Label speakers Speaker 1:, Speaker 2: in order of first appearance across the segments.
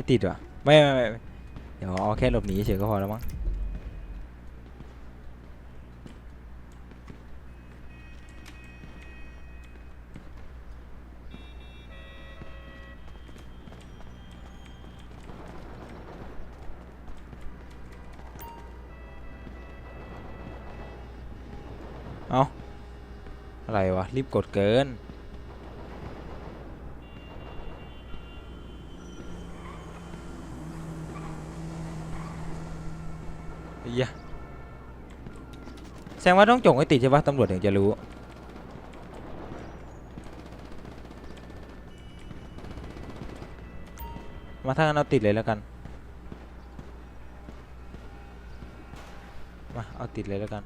Speaker 1: ไม่ติดว่ะไม่ไม่ไม่ไม่เดี๋ยวเอาแค่หลบหนีเฉยก็พอแล้วมั้งเอาอะไรวะรีบกดเกิน เฮียแสดงว่าต้องจงให้ติดใช่ปะตำรวจถึงจะรู้ มาถ้างั้นเอาติดเลยแล้วกัน มาเอาติดเลยแล้วกัน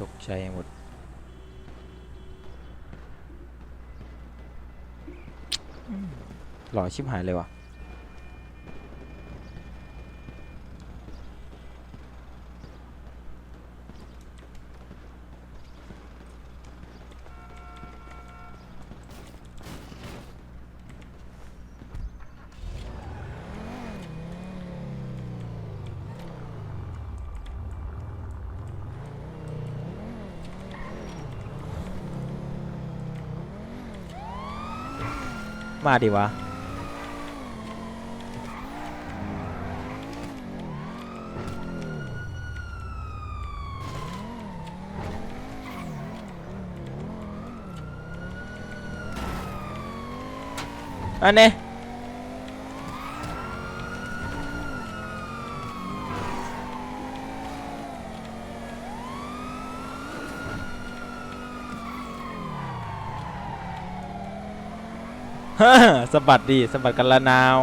Speaker 1: ตกใจหมด หล่อชิบหายเลยว่ะมาดิวะ อันนี้ฮ่าสะบัดดีสะบัดกันละนาว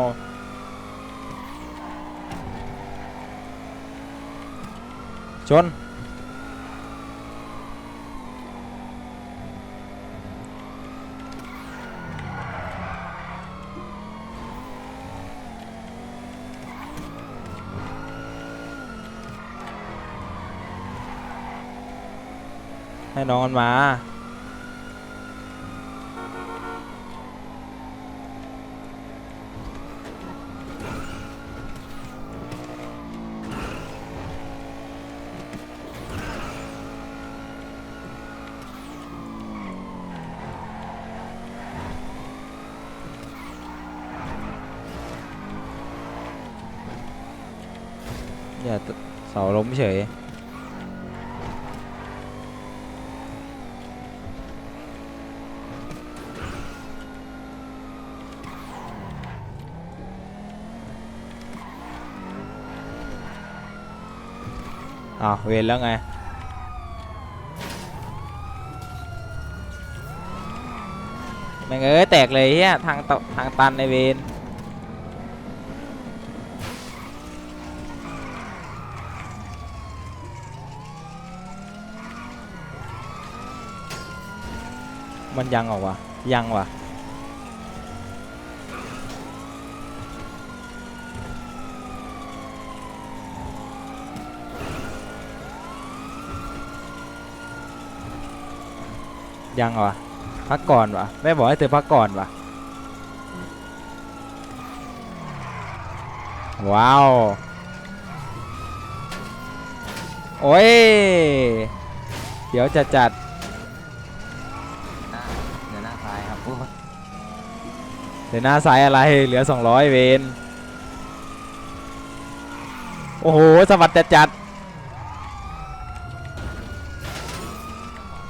Speaker 1: ชน ให้น้องมันมาอย่าตเสาล้มเฉย อ้าวเวรแล้วไงแม่งเอ้ยแตกเลยเฮียทางตทางตันในเวรมันยังเหรอวะยังวะ ยังเหรอวะพักก่อนวะแม่บอกให้เธอพักก่อนวะว้าว โอ้ย เดี๋ยวจะจัด
Speaker 2: หน้าเดี๋ยวหน้าซ้ายครับโอ้ย
Speaker 1: เดี๋ยวหน้าซ้ายอะไร เหลือ 200 เวนโอ้โห สวัสดิ์จัดจัด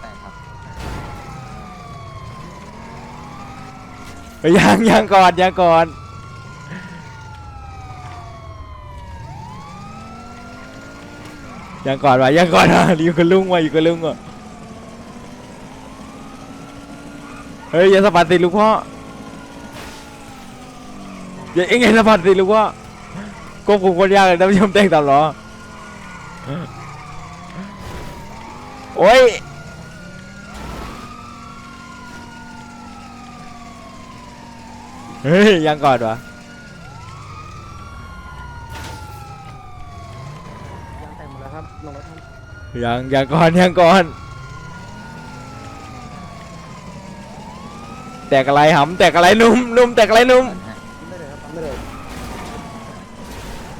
Speaker 2: แตกครับ
Speaker 1: เฮ้ยยังยังก่อนยังก่อนยังก่อนวะยังก่อนวะอยู่กับลุงวะอยู่กับลุงวะเฮ้ยอย่าสะบัดสิลูกพ่ออย่าเอ็งอย่าสะบัดสิลูกพ่อควบคุมคนยากเลยท่านผู้ชมเต้งตามล้อโอ้ย เฮ้ยยังก่อนวะ
Speaker 3: ยางแตกหมดแล้วครับลงรถทัน
Speaker 1: ยังยังก่อนยังก่อน แตกอะไรหำแตกอะไรนุ่มนุ่มแตกอะไรนุ่ม
Speaker 2: เปิดให้
Speaker 3: ไม่เลยครับไม่เลย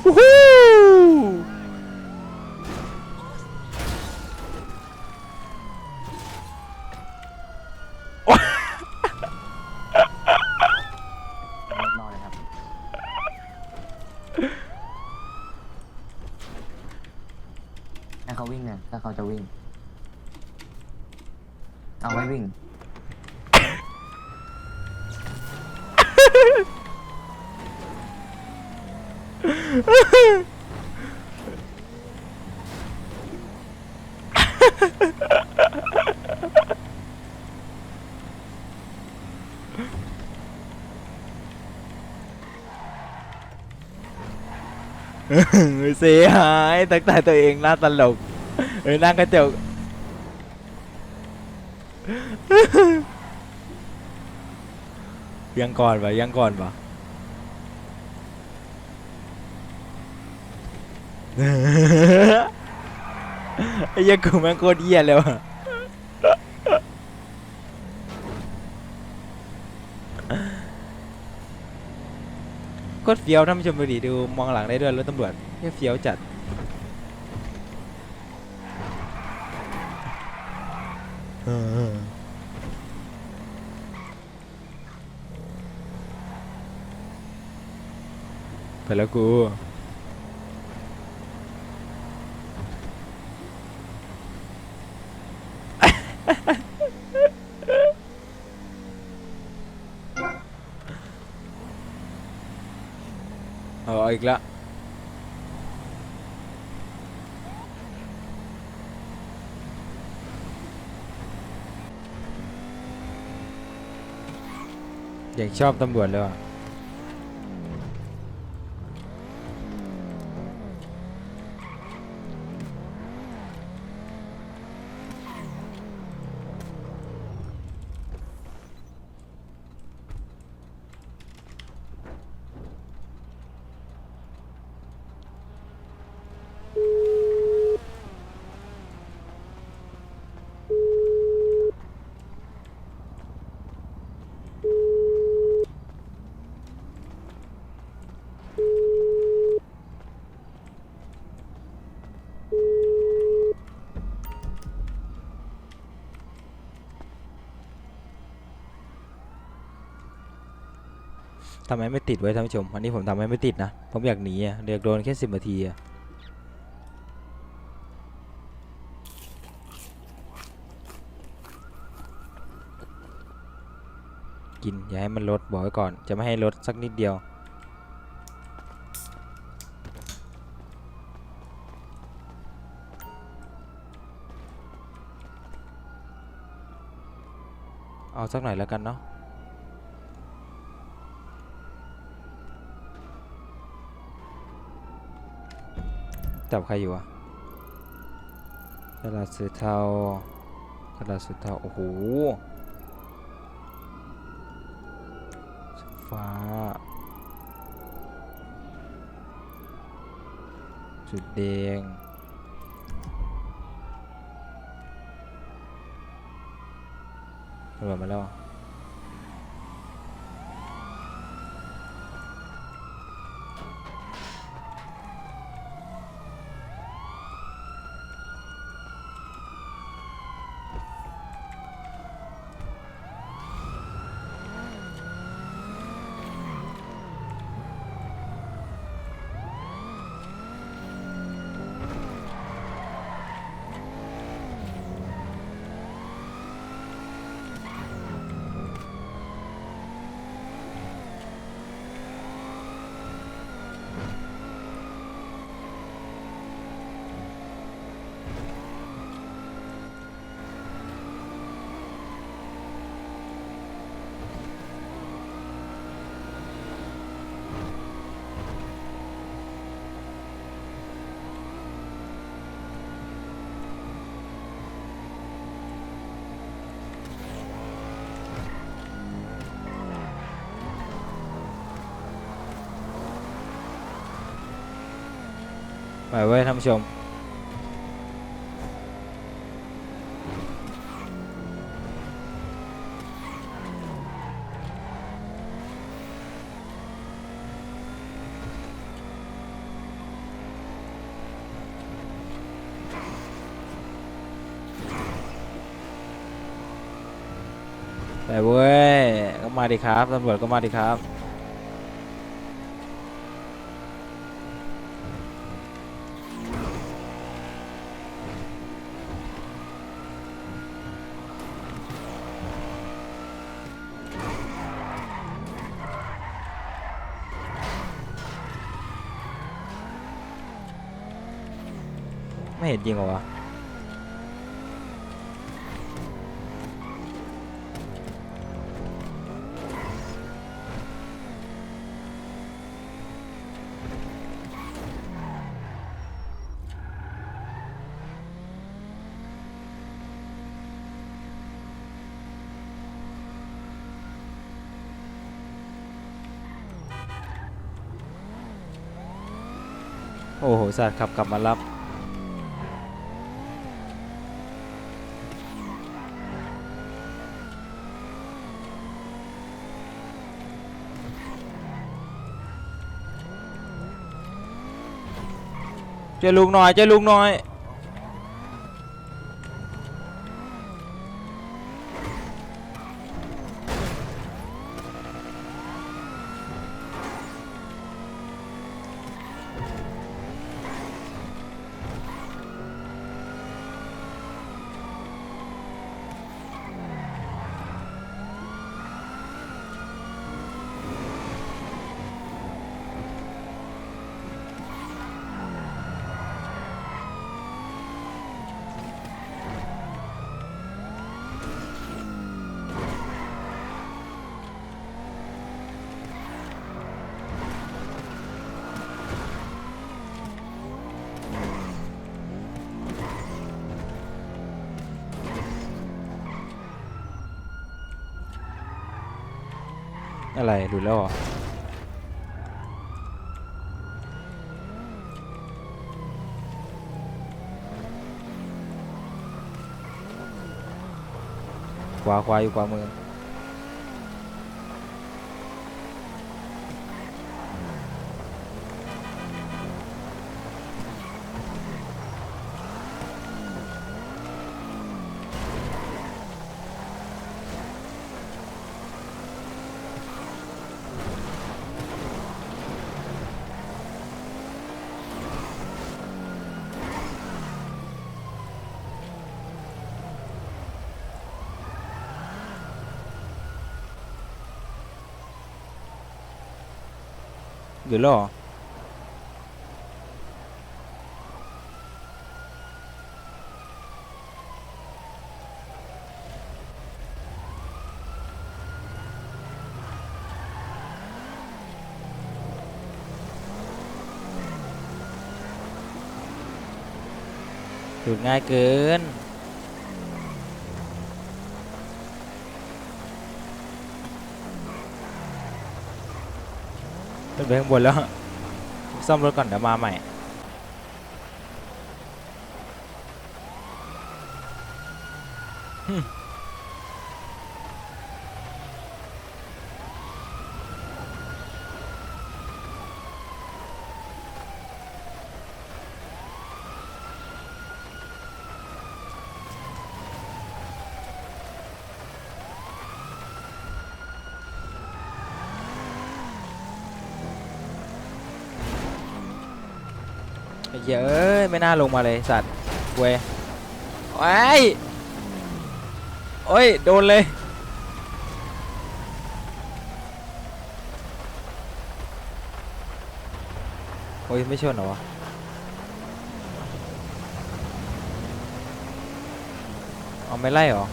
Speaker 1: วู้ฮู้โอ๊ย
Speaker 2: รถนอกเลยครับ ให้เขาเขาจะวิ่ง เอาไว้วิ่ง
Speaker 1: เสียหายตั้งแต่ตัวเองน้าตลก เออนั่งกระจกยังก่อนปะยังก่อนปะไอ้ยังกูแม่งโคตรเหี้ยเลยวะโคตรเฟี้ยวท่านผู้ชมดูดิดูมองหลังได้ด้วยรถตำรวจเหี้ยเฟี้ยวจัด เออไปแล้วกู เอาอีกแล้ว ยังชอบตำรวจเลยว่ะ ติดไว้ท่านผู้ชมวันนี้ผมทำให้ไม่ติดนะผมอยากหนีอะเดือกโดนแค่สิบนาทีอะกินอย่าให้มันลดบอกไว้ก่อนจะไม่ให้ลดสักนิดเดียวเอาสักหน่อยแล้วกันเนาะ จับใครอยู่อะตลาดสือเทาตลาดสือเทา โอ้โหสีฟ้า จุดแดงตำรวจมาแล้ว ไปไว้ท่านผู้ชม ไปเว้ย ก็มาดิครับตำรวจก็มาดิครับ เห็นจริงเหรอวะโอ้โหสัตว์ขับกลับมารับ เจอลุงหน่อยเจอลุงหน่อย อะไรหลุดแล้วเหรอขวาขวาอยู่ขวามือ หรือแล้วเหรอ หลุดง่ายเกิน ขึ้นไปข้างบนแล้ว ซ่อมรถก่อนเดี๋ยวมาใหม่ ไม่น่าลงมาเลยสัตว์เว้ยไอ้ยโอ้ยโดนเลยโอ้ยไม่ชนเหรอวะเอาไม่ไล่เหรอ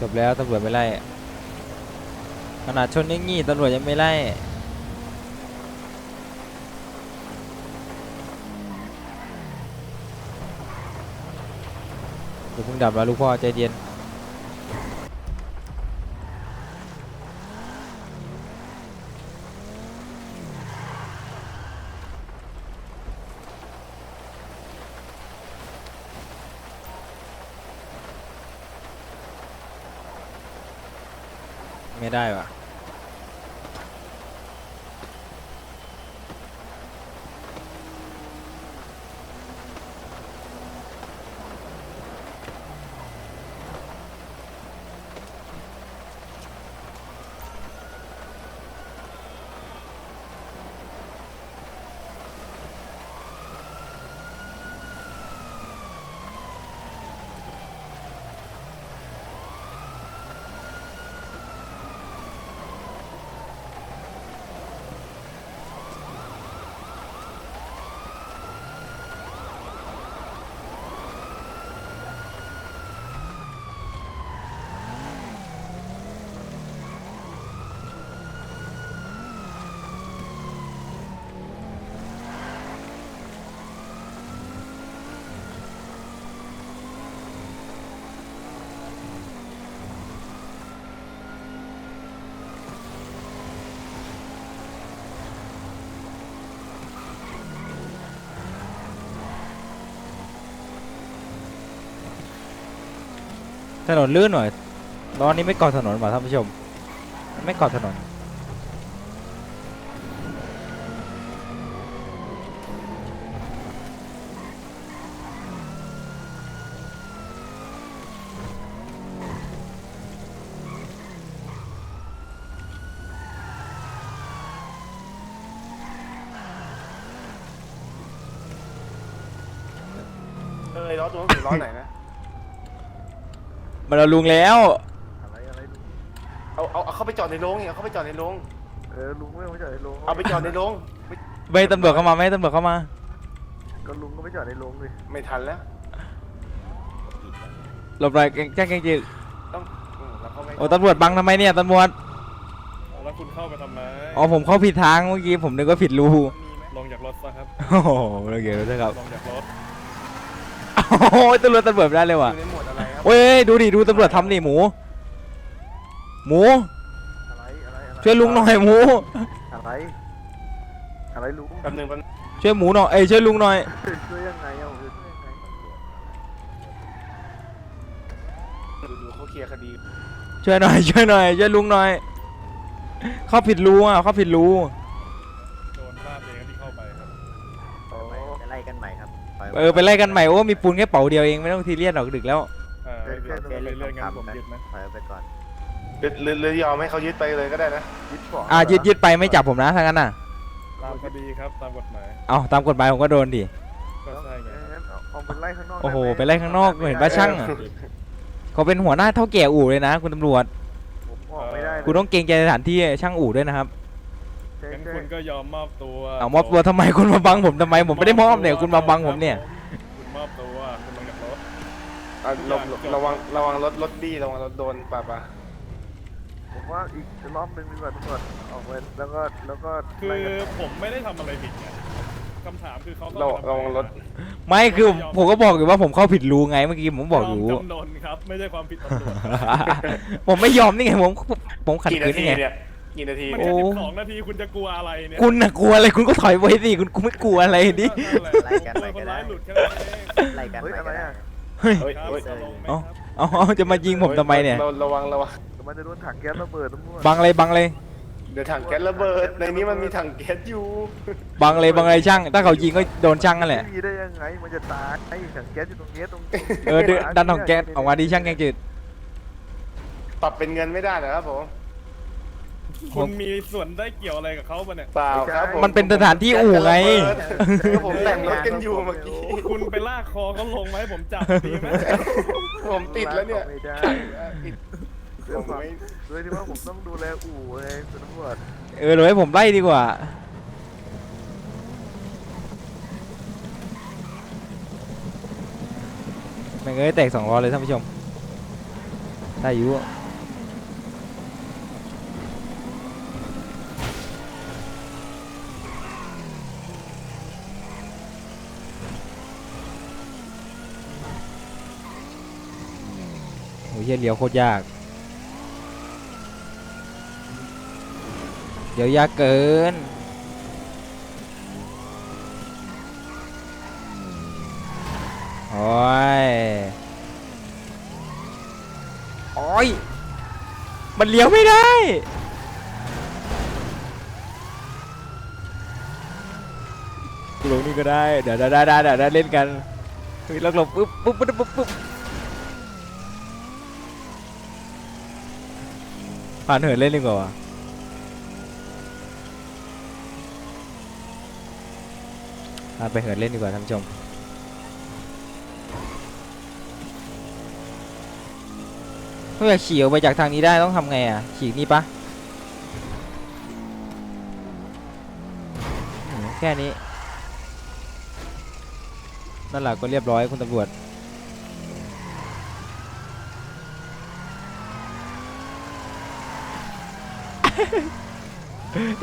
Speaker 1: จบแล้วตำรวจไม่ไล่ขนาดชนอย่งงี้ตำรวจยังไม่ไล่เดี๋ยวเพิ่งดับแล้วลูกพ่อใจเย็น ไม่ได้ว่ะ ถนนลื่นหน่อยล้อนี้ไม่เกาะถนนป่ะท่านผู้ชม ไม่เกาะถนน
Speaker 3: เออล้อตัวนั้นถึงล้อไหนนะ
Speaker 1: มาเราลุงแล้ว
Speaker 4: อะไรอะไรลุง
Speaker 3: เอาเอาเอาเข้าไปจอดในโรงเนี่ยเอาเข้าไปจอดในโรง
Speaker 4: เออลุงไม่ต้องไปจอดในโรง
Speaker 3: เอาไปจอดในโรงไม่
Speaker 1: ไม่ให้ตำรวจเข้ามาไม่ให้ตำรวจเข้ามา
Speaker 4: ก็ลุงก็ไปจอดในโรงเลย
Speaker 3: ไม่ทันแล้ว
Speaker 1: หลบหน่อยแจ้งแกงจี
Speaker 3: ต้องอืมเราเข้าไม่
Speaker 1: โอ้ตำรวจบังทำไมเนี่ยตำรวจ
Speaker 5: แล้วคุณเข้าไปทำไม
Speaker 1: อ๋อผมเข้าผิดทางเมื่อกี้ผมนึกว่าผิดรู
Speaker 5: ลงจากรถซะครับ
Speaker 1: โอ้โหโอเคแล้วครับ
Speaker 5: ลงจากรถ
Speaker 1: โอ้ยตำรวจตำรวจไม่ได้เลย
Speaker 3: อ
Speaker 1: ว่ะ
Speaker 3: ยู่ในหมวดอะไรครับ
Speaker 1: โอ้ยดูดิดูตำรวจทำนี่หมู หมู
Speaker 4: อะไรอะไรอะไร
Speaker 1: ช่วยลุงหน่อยหมู
Speaker 4: อะไรอะไรลุง
Speaker 3: แป๊บนึงแป๊บนึง
Speaker 1: ช่วยหมูหน่อยเอ้ยช่วยลุงหน่อย
Speaker 4: ช่วยยังไงอะผมจะช่วยยังไง
Speaker 3: ดูดูเขาเคลียร์คดี
Speaker 1: ช่วยหน่อยช่วยหน่อยช่วยลุงหน่อย เข้าผิดรูอะเข้าผิดรู
Speaker 5: โดนลาดเองที่เข้าไปครับ
Speaker 4: โอ้
Speaker 6: ไปไล่กันใหม่ครับ
Speaker 1: เออไปไล่กันใหม่โอ้มีปูนแค่เป๋าเดียวเองไม่ต้องทีเรียสหรอกดึกแล้ว
Speaker 5: อ่าเดี๋ยวจะไปเรื่องงั้นผมยึดนะ
Speaker 6: ถอยไปก่อน
Speaker 3: หรือหรือหรือยอมให้เขายึดไปเลยก็ได้นะ
Speaker 4: ยึดของ
Speaker 1: อะยืดยืดไปไม่จับผมนะถ้างั้นน่ะ
Speaker 5: ตามคดีครับตามกฎหมาย
Speaker 1: เอาตามกฎหมายผมก็โดนดิ
Speaker 5: ก็ใช่ไง
Speaker 4: งั้นเอาเอาไปไล่ข้างนอก
Speaker 1: โอ้โห
Speaker 4: ด้ม
Speaker 1: ไปไล่ข้างนอกเห็นปะช่างอะ เขาเป็นหัวหน้าเท่าแก่อู่เลยนะ คุณตำรวจ
Speaker 4: ผมออกไม่ได้เลย
Speaker 1: คุณต้องเกรงใจสถานที่ช่างอู่ด้วยนะครับ
Speaker 4: ใช่
Speaker 5: งั้น
Speaker 4: ใช่
Speaker 5: คุณก็ยอมมอบตัว
Speaker 1: เอามอบตัวทำไมคุณมาบังผมทำไมผมไม่ได้มอบเนี่ยคุณมาบังผมเนี่ย
Speaker 5: คุณมอบตัวคุณลงจากรถ
Speaker 3: อะระระวังระวังรถรถบี้ระวังรถโดนป่ะป่ะ
Speaker 4: ผมว่าอีกรอบนึงดีกว่าตำรวจออกไปแล้วก็แล้วก็
Speaker 5: คือ
Speaker 4: ไล่กัน
Speaker 5: ผมไม่ได้ทำอะไรผิดไงคำถามคือเขา
Speaker 3: ระวังระวังรถ
Speaker 1: ไม่คือผมก็บอกอยู่ว่าผมเข้าผิดรูไงเมื่อกี้ผมบอกอยู่
Speaker 5: ยมจำนนครับ ไม่ใช่ความผิดตำรวจ
Speaker 1: ผมไม่ยอมนี่ไงผมผมขัด
Speaker 3: กี่
Speaker 1: ขื
Speaker 3: นานที
Speaker 1: นี่ไง
Speaker 3: เนี่ยกี่นาที
Speaker 5: มัน
Speaker 3: เนี่ย
Speaker 5: แค่
Speaker 1: โอ้
Speaker 5: สิบสองนาทีคุณจะกลัวอะไรเนี่ย
Speaker 1: คุณน่ะกลัวอะไรคุณก็ถอยไปสิคุณไม่กลัวอะไรดิ
Speaker 5: นั่นแหละ
Speaker 6: ไล่กัน
Speaker 5: กลัว
Speaker 6: ไล่
Speaker 5: ค
Speaker 6: กันน
Speaker 5: ร้าย
Speaker 6: ได้
Speaker 5: หลุดแค่นั้นเอง
Speaker 6: ไล่กัน
Speaker 4: เฮ้ย
Speaker 6: ใหม่
Speaker 4: อะไร
Speaker 6: ก็ได้
Speaker 4: อะ
Speaker 1: เฮ้ย
Speaker 3: เฮ้ย
Speaker 5: ครับ
Speaker 3: เฮ้ย
Speaker 5: จะลงไหม
Speaker 1: เอ้า
Speaker 5: ครับ
Speaker 1: เอาเอาจะมายิงผมทำไมเนี่ย
Speaker 3: ระระวังระวัง
Speaker 4: เดี๋ยวมันจะโดนถังแก๊สระเบิดตำรวจ
Speaker 1: บังเลยบังเลย
Speaker 3: เดี๋ยวถังแก๊สระเบิด ในนี้มันมีถังแก๊สอยู่
Speaker 1: บังเลยบังเลยช่าง ถ้าเขายิงก็โดนช่างนั่นแหละ
Speaker 4: ไม่มีได้ยังไง มันจะตายไอ้ถังแก๊สอยู่ตรงนี้ตรง
Speaker 1: เออเดินดันของแก๊สออกมาดิช่างแกงจืด
Speaker 3: ปรับเป็นเงินไม่ได้เหรอครับผม
Speaker 5: คุณมีส่วนได้เกี่ยวอะไรกับเขาปะเนี่ย
Speaker 3: เปล่าครับผม
Speaker 1: มันเป็นสถานที่อู่ไง
Speaker 3: ก็ผมแต่งรถกันอยู่เมื่อกี้
Speaker 5: คุณไปลากคอเขาลงมาให้ผมจับดีไหม
Speaker 3: ผมติดแล้วเนี่ย
Speaker 4: ไม่ได้
Speaker 3: ติด
Speaker 4: เรื่อง
Speaker 3: ผม
Speaker 4: ความ
Speaker 3: ไม่
Speaker 4: ด้วยที่ว่าผมต้องดูแลอู่ไงคุณตำรวจ
Speaker 1: เออเดี๋ยวให้ผมไล่ดีกว่า แม่งเอ้ยแตกสองล้อเลยท่านผู้ชม ได้อยู่โอ้ย เหี้ยเลี้ยวโคตรยากเดี๋ยวยากเกิน โอ้ย โอ้ย มันเลี้ยวไม่ได้ลงนี่ก็ได้ เดี๋ยวได้ได้ได้เดี๋ยวได้เล่นกันเฮ้ยหลบหลบปุ๊บปุ๊บปุ๊บปุ๊บปุ๊บ ผ่านเหินเล่นดีกว่าวะผ่าไปเหินเล่นดีกว่าท่านผู้ชมถ้าอยากขี่ออกไปจากทางนี้ได้ต้องทำไงอะขี่นี่ปะแค่นี้นั่นแหละก็เรียบร้อยคุณตำรวจ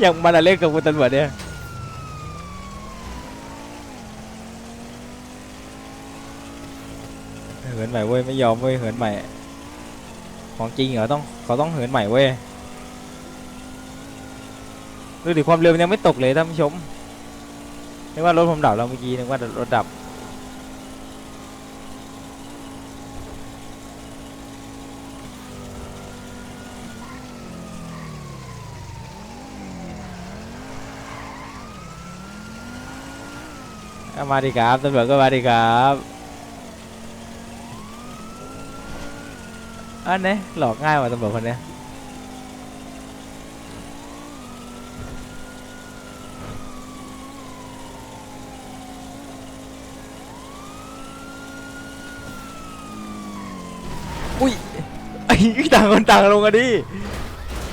Speaker 1: อยากมาเล่นกับคุณตำรวจเนี่ยเหินใหม่เว้ยไม่ยอมเว้ยเหินใหม่ ของจริงเหรอต้องเขาต้องเหินใหม่เว้ยดูดิความเร็วมันยังไม่ตกเลยท่านผู้ชมนึกว่ารถผมดับแล้วเมื่อกี้นึกว่ารถดับ มาดิครับตำรวจก็มาดิครับอันนี้หลอกง่ายกว่าตำรวจคนเนี้ยอุ้ยไอ้ต่างคนต่างลงกันดิ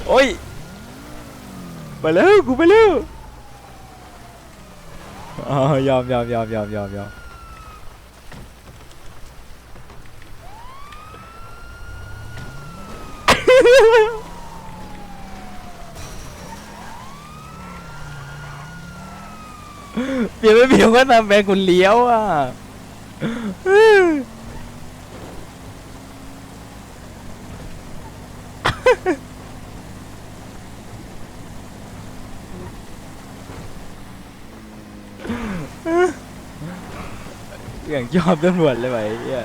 Speaker 1: โอ้ยไปแล้วกูไปแล้ว อ๋อยอมยอมยอมยอมยอมยอมเปลี่ยนไม่เปลี่ยนก็ทำแบงคุณเลี้ยวอะ อย่างชอบตำรวจเลยว่ะไอ้เหี้ย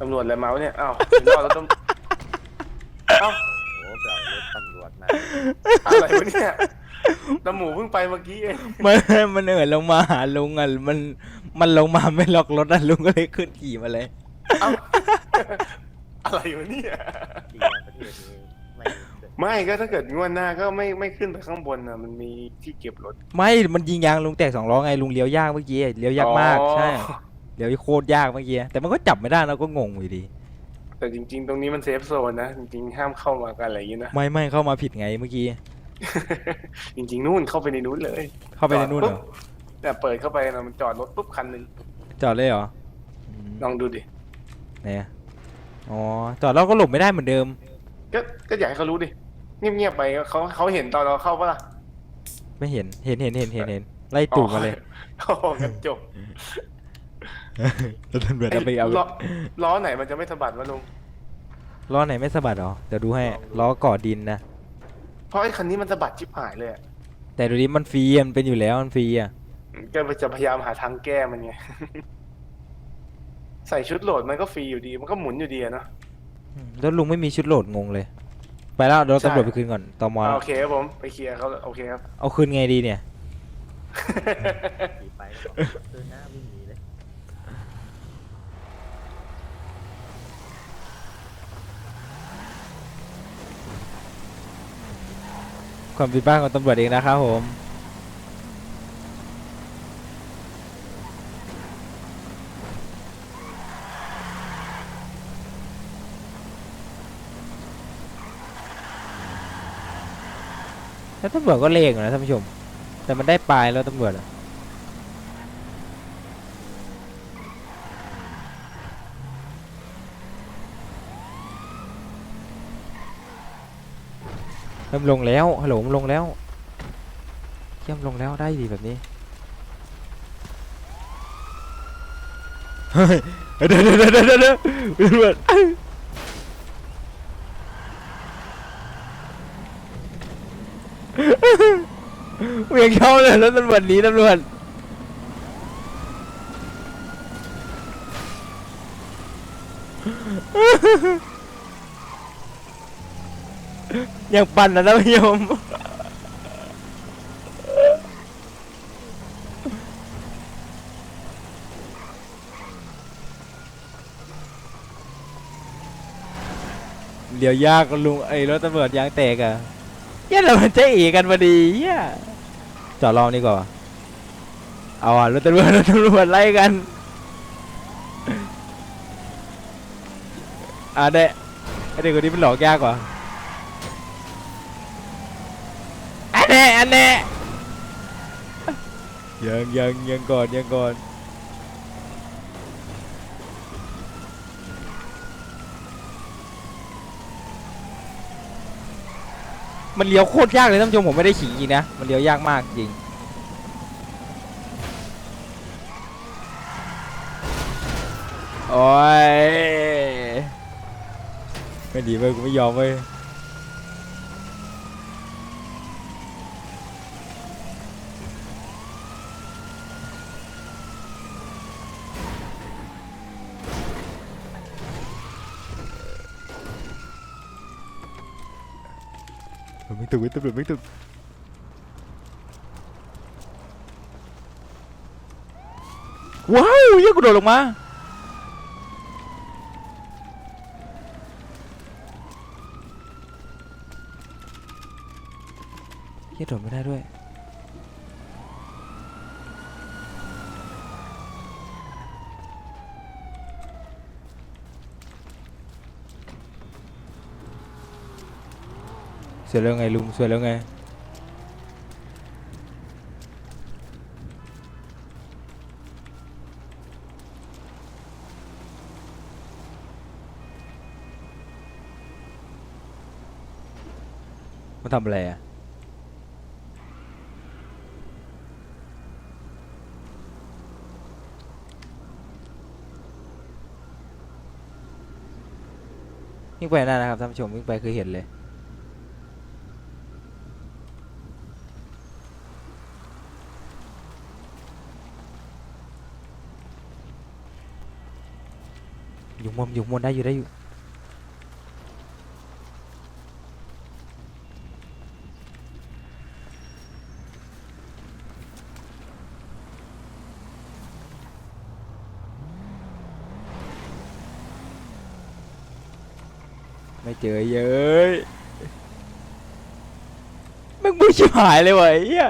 Speaker 3: ตำรวจอะไรมาวะเนี่ย อ้าวรอดแล้วต้อง เอ้า
Speaker 4: โอ้ไปเอารถตำรวจมา
Speaker 3: อะไรวะเนี่ย ตำหมูเพิ่งไปเมื่อกี้เอง
Speaker 1: มันมันเอินลงมาหาลุงอะมันมันลงมาไม่ล็อกรถอะลุงก็เลยขึ้นขี่มาเลย
Speaker 3: เอ้าอะไรวะเนี่ย
Speaker 4: ดีนะประเทศนี้ไม่เกิด
Speaker 3: ไม่ก็ถ้าเกิดงวดหน้าก็ไม่ไม่ขึ้นไปข้างบนนะมันมีที่เก็บรถ
Speaker 1: ไม่มันยิงยางลุงแตกสองล้อไงลุงเลี้ยวยากเมื่อกี้เลี้ยวยากมาก
Speaker 3: อ๋อ
Speaker 1: ใช่เลี้ยวโคตรยากเมื่อกี้แต่มันก็จับไม่ได้เราก็งงอยู่ดี
Speaker 3: แต่จริง ๆ ตรงนี้มันเซฟโซนนะจริงๆห้ามเข้ามากันอะไรอย่างนี้นะ
Speaker 1: ไม่ไม่เข้ามาผิดไงเมื่อกี้
Speaker 3: จริงๆนู่นเข้าไปในนู้นเลย
Speaker 1: เข้าไปในนู่นเหรอ
Speaker 3: จอดปุ๊บแต่เปิดเข้าไปนะมันจอดรถปุ๊บคันหนึ่ง
Speaker 1: จอดเลยเหรออืม
Speaker 3: ลองดูดิ
Speaker 1: ไหนอะอ๋อ จอดเราก็หลบไม่ได้เหมือนเดิม
Speaker 3: ก็ก็อยากให้เขารู้ดิเงียบๆไปเขาเขาเห็นตอนเราเข้าปะล่ะ
Speaker 1: ไม่เห็น เห็นเห็นเห็นเห็นเห็นไล่ตูดมาเลย
Speaker 3: โอ้โหกันจบ
Speaker 1: แล้วตำรวจจะไปเอา
Speaker 3: ล้อล้อไหนมันจะไม่สะบัดวะลุง
Speaker 1: ล้อไหนไม่สะบัดเหรอ เดี๋ยวดูให้ ล้อก่อดินนะ
Speaker 3: เพราะไอ้คันนี้มันสะบัดชิบหายเลยอะ
Speaker 1: แต่ดูนี้มันฟรีอะมันเป็นอยู่แล้วมันฟรีอะ
Speaker 3: ก็จะพยายามหาทางแก้มันไง ใส่ชุดโหลดมันก็ฟรีอยู่ดี มันก็หมุนอยู่ดีอะเนาะ
Speaker 1: อืมแล้วลุงไม่มีชุดโหลดงงเลย ไปแล้วเดี๋ยว
Speaker 3: ใช่
Speaker 1: ตำรวจไปคืนก่อนตม
Speaker 3: อ่าโอเคครับผมไปเคลียร์เขาโอเคครับ
Speaker 1: เอาคืนไงดีเนี่ย
Speaker 4: ขี่ไปก็บอกเดินหน้าวิ่งหนีเลย
Speaker 1: ความผิดพลาดของตำรวจเองนะครับผม แล้วตำรวจก็เลงอยู่นะท่านผู้ชม แต่มันได้ปลายแล้วตำรวจอะ ริ่มลงแล้วฮัลโหลมลงแล้วเยี่ยมลงแล้วได้ดีแบบนี้เฮ้ยเดี๋ยวเดี๋ยวเดี๋ยวเดี๋ยวเดี๋ยวตำรวจเวียงเข้าเลยแล้วตำรวจหนีตำรวจ ยังปั่นนะท่านผู้ชมเดี๋ยวยากลุงไอ้รถตำรวจยางแตกอะเยันเรามันจะเอกันพอดีเหี้ยจอดรองนี่ก่อนเอาอะรถตำรวจรถตำรวจไล่กันอะเด็กไอเด็กคนนี้มันหลอกยากกว่า อันเน่อันเน่ยังยังยังก่อนยังก่อนมันเลี้ยวโคตรยากเลยท่านผู้ชมผมไม่ได้ขิงจริงนะ มันเลี้ยวยากมากจริง โอ้ย ไม่ดีเว้ยกูไม่ยอมเว้ย ตึกไม่ตำรวจไม่ตึกว้าวเหี้ยกูโดดลงมาเฮียโดดไม่ได้ด้วย สร็จแล้วไงลุงเสร็จแล้วไงมันทำอะไรอะวิ่งไปนั่นนะครับท่านผู้ชมวิ่งไปคือเห็นเลย มุมอยู่มุมได้อยู่ได้อยู่ไม่เจอเย้ยมึงมือชิบหายเลยวะไอ้เหี้ย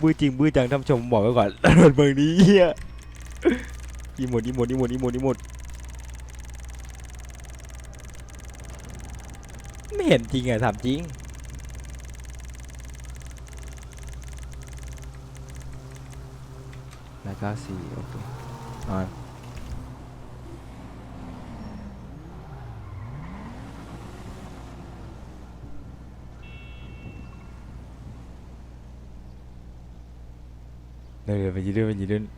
Speaker 1: บื้อจริงบื้อจังท่านผู้ชมบอกไว้ก่อนตำรวจเมืองนี้เหี้ยอีหมดอีหมดอีหมดอีหมดอีหมดไม่เห็นจริงอะถามจริงแล้วก็สี่โอเคอ่า เดี๋ย